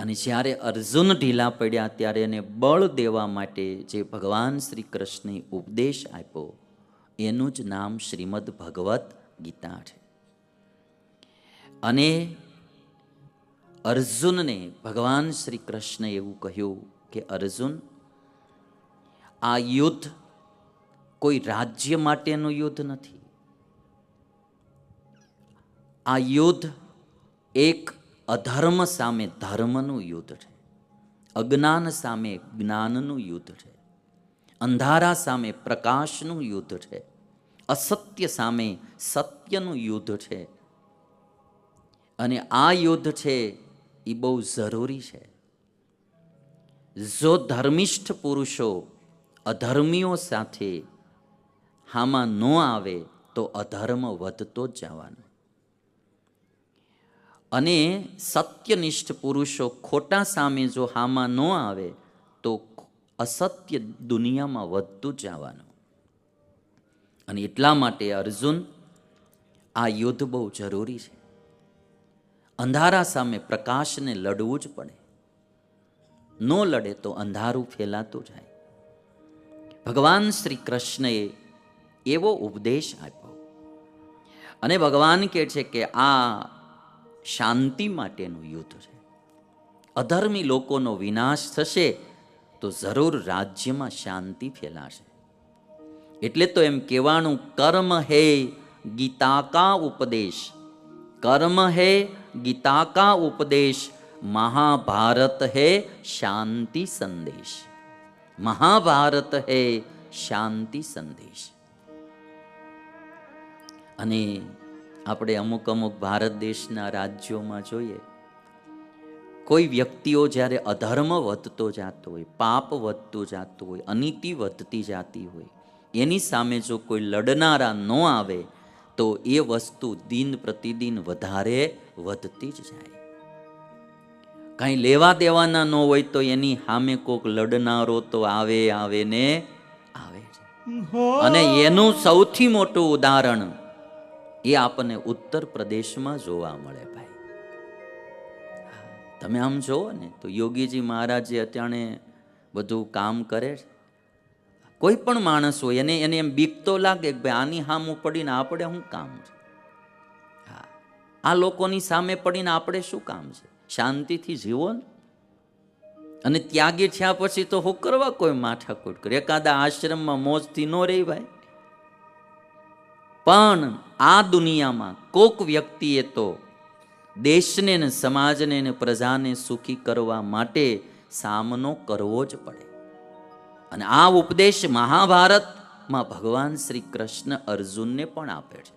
અને જ્યારે અર્જુન ઢીલા પડ્યા ત્યારે એને બળ દેવા માટે જે ભગવાન શ્રી કૃષ્ણે ઉપદેશ આપ્યો, એનું જ નામ શ્રીમદ ભગવદ્ ગીતા છે. અને અર્જુનને ભગવાન શ્રી કૃષ્ણે એવું કહ્યું કે, અર્જુન, આ યુદ્ધ કોઈ રાજ્ય માટેનું યુદ્ધ નથી. આ યુદ્ધ એક અધર્મ સામે ધર્મનું યુદ્ધ છે. અજ્ઞાન સામે જ્ઞાનનું યુદ્ધ છે. અંધારા સામે પ્રકાશનું યુદ્ધ છે. અસત્ય સામે સત્યનું યુદ્ધ છે. અને આ યુદ્ધ છે એ બહુ જરૂરી છે. જો ધર્મિષ્ઠ પુરુષો અધર્મીઓ સાથે હામાં ન આવે તો અધર્મ વધતો જ જવાનો. અને સત્યનિષ્ઠ પુરુષો ખોટા સામે જો હામાં ન આવે, તો અસત્ય દુનિયામાં વધતું જવાનું. અને એટલા માટે અર્જુન, આ યુદ્ધ બહુ જરૂરી છે. અંધારા સામે પ્રકાશને લડવું જ પડે. ન લડે તો અંધારું ફેલાતું જાય. ભગવાન શ્રી કૃષ્ણએ એવો ઉપદેશ આપ્યો. અને ભગવાન કહે છે કે આ શાંતિ માટેનું યુદ્ધ છે. અધર્મી લોકોનો વિનાશ થશે તો જરૂર રાજ્યમાં શાંતિ ફેલાશે. એટલે તો એમ કહેવાનું, કર્મ હે ગીતાકા ઉપદેશ? કર્મ હે ગીતાકા ઉપદેશ? મહાભારત હે શાંતિ સંદેશ. મહાભારત હે શાંતિ સંદેશ. અને આપણે અમુક અમુક ભારત દેશના રાજ્યોમાં જોઈએ કોઈ વ્યક્તિઓ જ્યારે અધર્મ વધતો જતો હોય પાપ વધતું જતું હોય અનીતિ વધતી જતી હોય એની સામે જો કોઈ લડનારા ન આવે તો એ વસ્તુ દિન પ્રતિદિન વધારે વધતી જ જાય. કાંઈ લેવા દેવાના ન હોય તો એની સામે કોક લડનારો તો આવે આવે ને આવે અને એનું સૌથી મોટું ઉદાહરણ એ આપણને ઉત્તર પ્રદેશમાં જોવા મળે ભાઈ. તમે આમ જોવો ને, તો યોગીજી મહારાજ અત્યારે બધું કામ કરે કોઈ પણ માણસ હોય, એને એને એમ બીક તો લાગે કે ભાઈ આની સામું પડીને આપણે શું કામ છે? હા આ લોકોની સામે પડીને આપણે શું કામ છે? શાંતિથી જીવો ને. અને ત્યાગી થયા પછી તો હું કરવા કોઈ માથાકૂટ કરે? એકાદા આશ્રમમાં મોજથી ન રહી ભાઈ. પણ આ દુનિયામાં કોક વ્યક્તિએ તો દેશને ને સમાજને ને પ્રજાને સુખી કરવા માટે સામનો કરવો જ પડે. અને આ ઉપદેશ મહાભારતમાં ભગવાન શ્રી કૃષ્ણ અર્જુનને પણ આપે છે.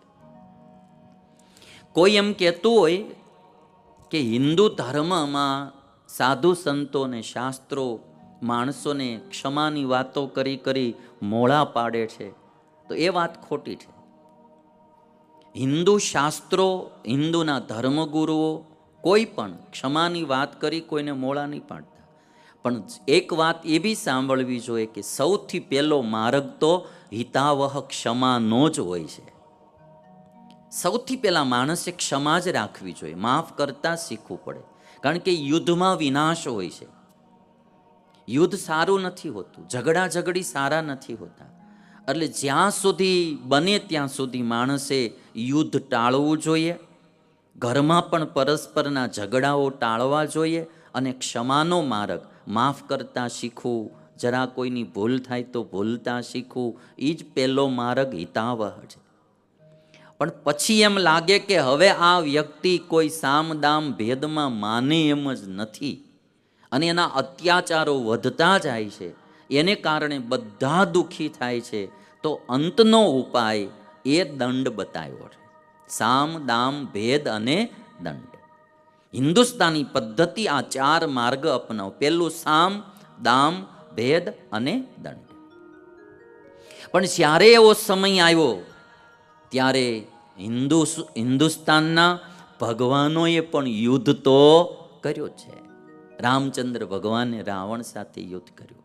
કોઈ એમ કહેતું હોય કે હિન્દુ ધર્મમાં સાધુ સંતોને શાસ્ત્રો માણસોને ક્ષમાની વાતો કરી કરી મોળા પાડે છે, તો એ વાત ખોટી છે. હિન્દુ શાસ્ત્રો, હિન્દુના ધર્મગુરુઓ કોઈ પણ ક્ષમાની વાત કરી કોઈને મોળા નહીં પાડતા. પણ એક વાત એ બી સાંભળવી જોઈએ કે સૌથી પહેલો માર્ગ તો હિતાવહ ક્ષમાનો જ હોય છે. સૌથી પહેલાં માણસે ક્ષમા જ રાખવી જોઈએ, માફ કરતાં શીખવું પડે. કારણ કે યુદ્ધમાં વિનાશ હોય છે. યુદ્ધ સારું નથી હોતું ઝઘડા ઝઘડી સારા નથી હોતા. એટલે જ્યાં સુધી બને ત્યાં સુધી માણસે યુદ્ધ ટાળવું જોઈએ, ઘરમાં પણ પરસ્પરના ઝઘડાઓ ટાળવા જોઈએ અને ક્ષમાનો માર્ગ માફ કરતા શીખવું, જરા કોઈની ભૂલ થાય તો ભૂલતા શીખવું એ જ પહેલો માર્ગ હિતાવહ છે. પણ પછી એમ લાગે કે હવે આ વ્યક્તિ કોઈ સામદામ ભેદમાં માને એમ જ નથી અને એના અત્યાચારો વધતા જાય છે. એને કારણે બધા દુઃખી થાય છે, તો અંતનો ઉપાય એ દંડ બતાવ્યો છે. સામ, દામ, ભેદ અને દંડ. હિન્દુસ્તાની પદ્ધતિ આ ચાર માર્ગ અપનાવ. પેલું સામ, દામ, ભેદ અને દંડ. પણ જ્યારે એવો સમય આવ્યો, ત્યારે હિન્દુ હિન્દુસ્તાનના ભગવાનોએ પણ યુદ્ધ તો કર્યો છે. રામચંદ્ર ભગવાને રાવણ સાથે યુદ્ધ કર્યું.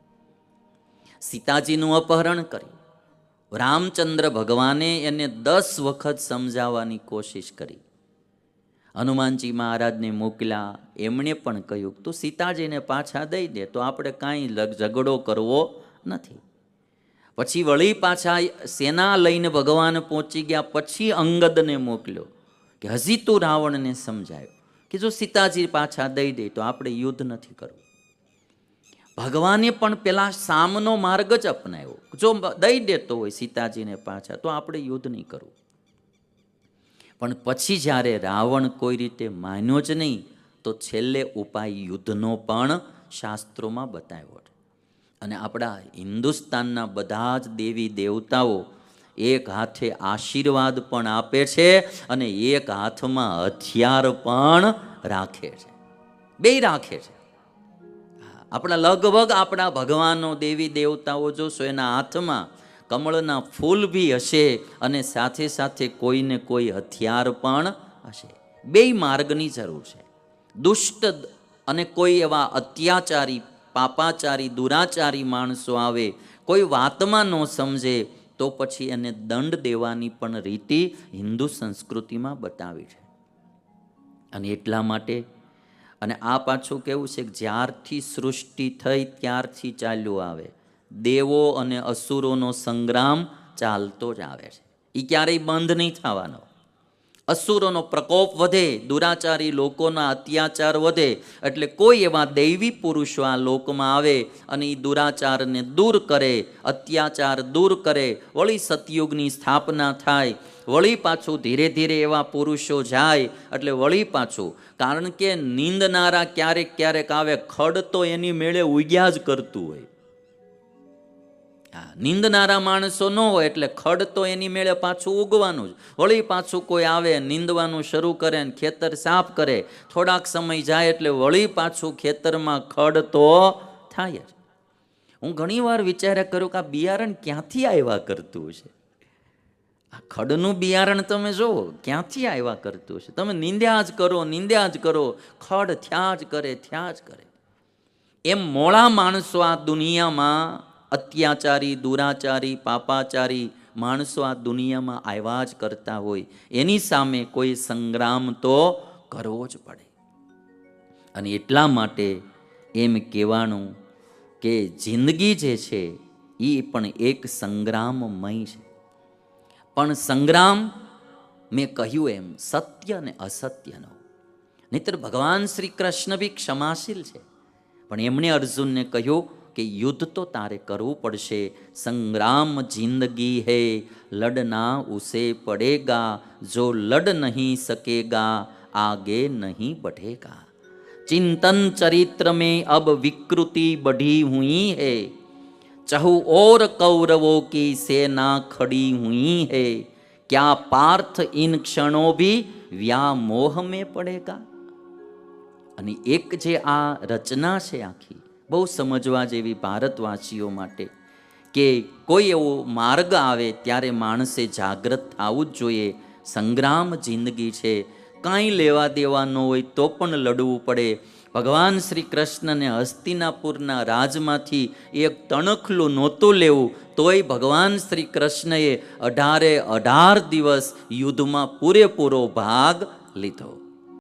સીતાજીનું અપહરણ કર્યું રામચંદ્ર ભગવાને એને દસ વખત સમજાવવાની કોશિશ કરી. હનુમાનજી મહારાજને મોકલ્યા એમણે પણ કહ્યું તું સીતાજીને પાછા દઈ દે, તો આપણે કાંઈ ઝઘડો કરવો નથી. પછી વળી પાછા સેના લઈને ભગવાન પહોંચી ગયા, પછી અંગદને મોકલ્યો કે હજી તું રાવણને સમજાયો કે જો સીતાજી પાછા દઈ દે, તો આપણે યુદ્ધ નથી કરવું. ભગવાને પણ પેલા સામનો માર્ગ જ અપનાવ્યો. જો દઈ દેતો હોય સીતાજીને પાછા, તો આપણે યુદ્ધ નહીં કરવું. પણ પછી જ્યારે રાવણ કોઈ રીતે માન્યો જ નહીં, તો છેલ્લે ઉપાય યુદ્ધનો પણ શાસ્ત્રોમાં બતાવ્યો છે. અને આપણા હિન્દુસ્તાનના બધા જ દેવી દેવતાઓ એક હાથે આશીર્વાદ પણ આપે છે અને એક હાથમાં હથિયાર પણ રાખે છે. બે રાખે છે. આપણા લગભગ આપણા ભગવાનો દેવી દેવતાઓ જોશો એના હાથમાં કમળના ફૂલ બી હશે અને સાથે સાથે કોઈને કોઈ હથિયાર પણ હશે. બે માર્ગની જરૂર છે. દુષ્ટ અને કોઈ એવા અત્યાચારી, પાપાચારી, દુરાચારી માણસો આવે, કોઈ વાતમાં ન સમજે, તો પછી એને દંડ દેવાની પણ રીતિ હિન્દુ સંસ્કૃતિમાં બતાવી છે. અને એટલા માટે અને આ પાછું કેવું છે કે જ્યારથી સૃષ્ટિ થઈ ત્યારથી ચાલ્યું આવે. દેવો અને અસુરોનો સંગ્રામ ચાલતો જ આવે છે. એ ક્યારેય બંધ નહીં થવાનો. અસુરોનો પ્રકોપ વધે, દુરાચારી લોકોના અત્યાચાર વધે, એટલે કોઈ એવા દૈવી પુરુષો આ લોકમાં આવે અને એ દુરાચારને દૂર કરે, અત્યાચાર દૂર કરે, વળી સતયુગની સ્થાપના થાય, વળી પાછું ધીરે ધીરે એવા પુરુષો જાય, એટલે વળી પાછું, કારણ કે નિંદનારા ક્યારેક ક્યારેક આવે, ખડ તો એની મેળે ઉગ્યા જ કરતું હોય. નિંદનારા માણસો ન હોય એટલે ખડ તો એની મેળે પાછું ઉગવાનું જ. વળી પાછું કોઈ આવે, નિંદવાનું શરૂ કરે ને ખેતર સાફ કરે, થોડાક સમય જાય એટલે વળી પાછું ખેતરમાં ખડ તો થાય જ. હું ઘણીવાર વિચાર્યા કરું કે આ બિયારણ ક્યાંથી આવ્યા કરતું છે આ ખડનું બિયારણ તમે જુઓ ક્યાંથી આવ્યા કરતું છે તમે નિંદ્યા જ કરો, નિંદ્યા જ કરો, ખડ થયા જ કરે, થયા જ કરે. એમ મોળા માણસો આ દુનિયામાં અત્યાચારી, દુરાચારી, પાપાચારી માણસો આ દુનિયામાં આવ્યા જ કરતા હોય. એની સામે કોઈ સંગ્રામ તો કરવો જ પડે. અને એટલા માટે એમ કહેવાનું કે જિંદગી જે છે એ પણ એક સંગ્રામમય છે. પણ સંગ્રામ મેં કહ્યું એમ, સત્ય અને અસત્યનો. નહીતર ભગવાન શ્રી કૃષ્ણ બી ક્ષમાશીલ છે. પણ એમણે અર્જુનને કહ્યું કે યુદ્ધ તો તારે કરવું પડશે સંગ્રામ જિંદગી હૈ લડના ઉસે પડેગા જો લડ નહીં સકેગા આગે નહીં बढ़ेगा चिंतन चरित्र में अब विकृति बढ़ी हुई है चहु और कौरवों की सेना खड़ी हुई है क्या पार्थ इन क्षणों भी व्यामोह में पड़ेगा અને એક જે આ રચના છે આખી બહુ સમજવા જેવી ભારતવાસીઓ માટે કે કોઈ એવો માર્ગ આવે ત્યારે માણસે જાગ્રત થવું જ જોઈએ. સંગ્રામ જિંદગી છે. કાંઈ લેવા દેવા ન હોય તો પણ લડવું પડે. ભગવાન શ્રી કૃષ્ણને હસ્તિનાપુરના રાજમાંથી એક તણખલું નહોતું લેવું, તોય ભગવાન શ્રી કૃષ્ણએ અઢારે અઢાર દિવસ યુદ્ધમાં પૂરેપૂરો ભાગ લીધો.